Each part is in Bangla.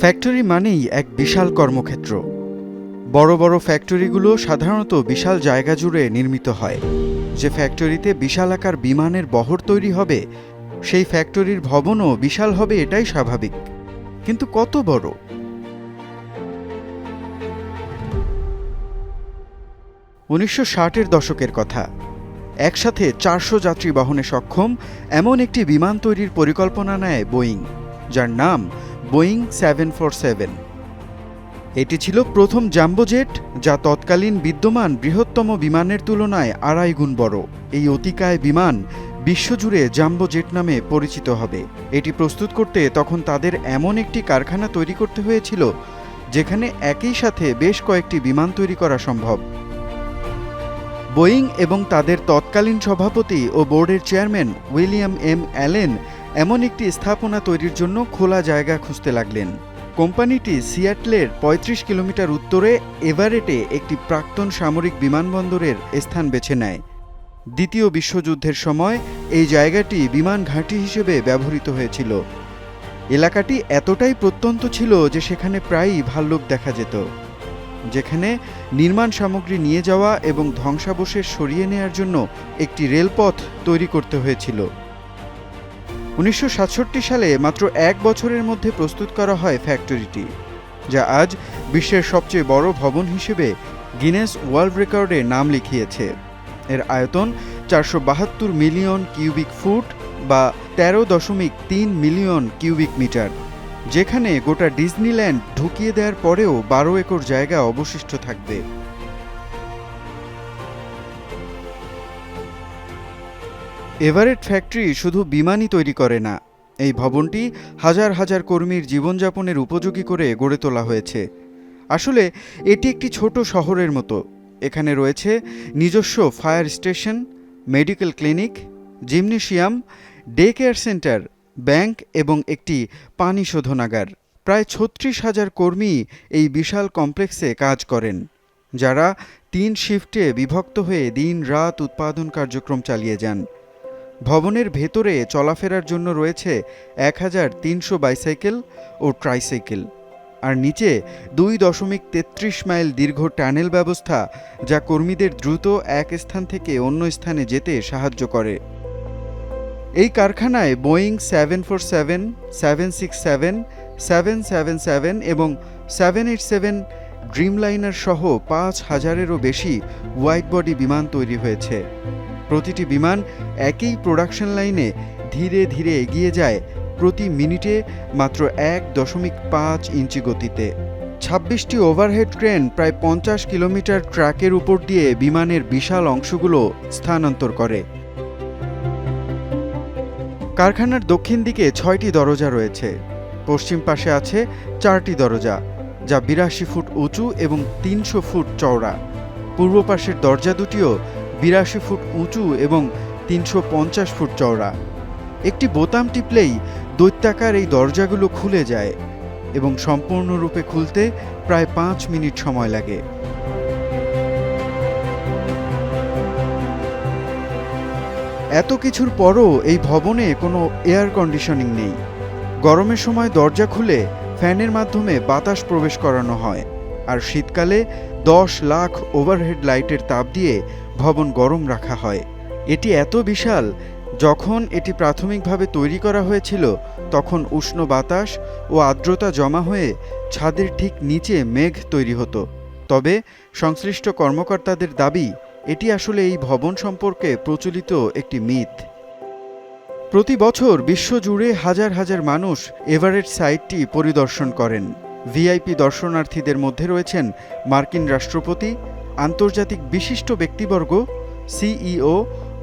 ফ্যাক্টরি মানেই এক বিশাল কর্মক্ষেত্র। বড় বড় ফ্যাক্টরিগুলো সাধারণত বিশাল জায়গা জুড়ে নির্মিত হয়। যে ফ্যাক্টরিতে বিশাল আকার বিমানের বহর তৈরি হবে, সেই ফ্যাক্টরির ভবনও বিশাল হবে এটাই স্বাভাবিক। কিন্তু কত বড়? উনিশশো ষাটের দশকের কথা। একসাথে চারশো যাত্রী বহনে সক্ষম এমন একটি বিমান তৈরির পরিকল্পনা নেয় বোয়িং, যার নাম বোয়িং সেভেন ফোর সেভেন। এটি ছিল প্রথম জাম্বোজেট যা তৎকালীন বিদ্যমান বৃহত্তম বিমানের তুলনায় আড়াই গুণ বড়। এই অতিকায় বিমান বিশ্বজুড়ে জাম্বো জেট নামে পরিচিত হবে। এটি প্রস্তুত করতে তখন তাদের এমন একটি কারখানা তৈরি করতে হয়েছিল, যেখানে একই সাথে বেশ কয়েকটি বিমান তৈরি করা সম্ভব। বোয়িং এবং তাদের তৎকালীন সভাপতি ও বোর্ডের চেয়ারম্যান উইলিয়াম এম অ্যালেন এমন একটি স্থাপনা তৈরির জন্য খোলা জায়গা খুঁজতে লাগলেন। কোম্পানিটি সিয়াটলের ৩৫ কিলোমিটার উত্তরে এভারেটে একটি প্রাক্তন সামরিক বিমানবন্দরের স্থান বেছে নেয়। দ্বিতীয় বিশ্বযুদ্ধের সময় এই জায়গাটি বিমান ঘাঁটি হিসেবে ব্যবহৃত হয়েছিল। এলাকাটি এতটাই প্রত্যন্ত ছিল যে সেখানে প্রায়ই ভাল্লুক দেখা যেত। যেখানে নির্মাণ সামগ্রী নিয়ে যাওয়া এবং ধ্বংসাবশেষ সরিয়ে নেয়ার জন্য একটি রেলপথ তৈরি করতে হয়েছিল। উনিশশো সাতষট্টি সালে মাত্র এক বছরের মধ্যে প্রস্তুত করা হয় ফ্যাক্টরিটি, যা আজ বিশ্বের সবচেয়ে বড় ভবন হিসেবে গিনেস ওয়ার্ল্ড রেকর্ডে নাম লিখিয়েছে। এর আয়তন চারশো বাহাত্তর মিলিয়ন কিউবিক ফুট বা তেরো দশমিক তিন মিলিয়ন কিউবিক মিটার। যেখানে গোটা ডিজনিল্যান্ড ঢুকিয়ে দেওয়ার পরেও বারো একর জায়গা অবশিষ্ট থাকবে। এভারেট ফ্যাক্টরি শুধু বিমানই তৈরি করে না, এই ভবনটি হাজার হাজার কর্মীর জীবনযাপনের উপযোগী করে গড়ে তোলা হয়েছে। আসলে, এটি একটি ছোট শহরের মতো। এখানে রয়েছে নিজস্ব fire station, medical clinic, gymnasium, day care centre bank এবং একটি পানি শোধনাগার। প্রায় ছত্রিশ হাজার কর্মী এই বিশাল কমপ্লেক্সে কাজ করেন, যারা তিন শিফটে বিভক্ত হয়ে দিন রাত উৎপাদন কার্যক্রম চালিয়ে যান। ভবনের ভেতরে চলাফেরার জন্য রয়েছে এক হাজার তিনশো বাইসাইকেল ও ট্রাইসাইকেল, আর নিচে দুই দশমিক তেত্রিশ মাইল দীর্ঘ টানেল ব্যবস্থা, যা কর্মীদের দ্রুত এক স্থান থেকে অন্য স্থানে যেতে সাহায্য করে। এই কারখানায় Boeing seven four seven seven six seven seven seven seven এবং সেভেন এইট সেভেন ড্রিমলাইনার সহ পাঁচ হাজারেরও বেশি হোয়াইট বডি বিমান তৈরি হয়েছে। প্রতিটি বিমান একই প্রোডাকশন লাইনে ধীরে ধীরে এগিয়ে যায় প্রতি মিনিটে মাত্র এক দশমিক পাঁচ ইঞ্চি গতিতে। ছাব্বিশটি ওভারহেড ক্রেন প্রায় পঞ্চাশ কিলোমিটার ট্র্যাকের উপর দিয়ে বিমানের বিশাল অংশগুলো স্থানান্তর করে। কারখানার দক্ষিণ দিকে ছয়টি দরজা রয়েছে। পশ্চিম পাশে আছে চারটি দরজা, যা বিরাশি ফুট উঁচু এবং তিনশো ফুট চওড়া। পূর্ব পাশের দরজা দুটিও বিরাশি ফুট উঁচু এবং তিনশো পঞ্চাশ ফুট চওড়া। একটি বোতাম টিপলেই দৈত্যাকার এই দরজাগুলো খুলে যায় এবং সম্পূর্ণরূপে খুলতে প্রায় পাঁচ মিনিট সময় লাগে। এত কিছুর পরও এই ভবনে কোনো এয়ার কন্ডিশনিং নেই। গরমের সময় দরজা খুলে ফ্যানের মাধ্যমে বাতাস প্রবেশ করানো হয়, আর শীতকালে দশ লাখ ওভারহেড লাইটের তাপ দিয়ে ভবন গরম রাখা হয়। এটি এত বিশাল, যখন এটি প্রাথমিকভাবে তৈরি করা হয়েছিল, তখন উষ্ণ বাতাস ও আর্দ্রতা জমা হয়ে ছাদের ঠিক নিচে মেঘ তৈরি হতো। তবে সংশ্লিষ্ট কর্মকর্তাদের দাবি এটি আসলে এই ভবন সম্পর্কে প্রচলিত একটি মিথ। প্রতি বছর বিশ্বজুড়ে হাজার হাজার মানুষ এভারেট সাইটটি পরিদর্শন করেন। ভিআইপি দর্শনার্থীদের মধ্যে রয়েছেন মার্কিন রাষ্ট্রপতি, আন্তর্জাতিক বিশিষ্ট ব্যক্তিবর্গ, সিইও,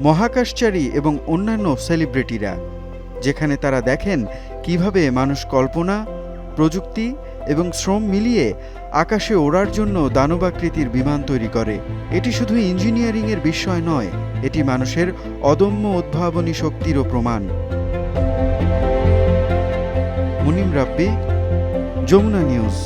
মহাকাশচারী এবং অন্যান্য সেলিব্রিটিরা, যেখানে তারা দেখেন কীভাবে মানুষ কল্পনা, প্রযুক্তি এবং শ্রম মিলিয়ে আকাশে ওড়ার জন্য দানবাকৃতির বিমান তৈরি করে। এটি শুধু ইঞ্জিনিয়ারিংয়ের বিষয় নয়, এটি মানুষের অদম্য উদ্ভাবনী শক্তিরও প্রমাণ। মুনিম রাব্বি, যমুনা নিউজ।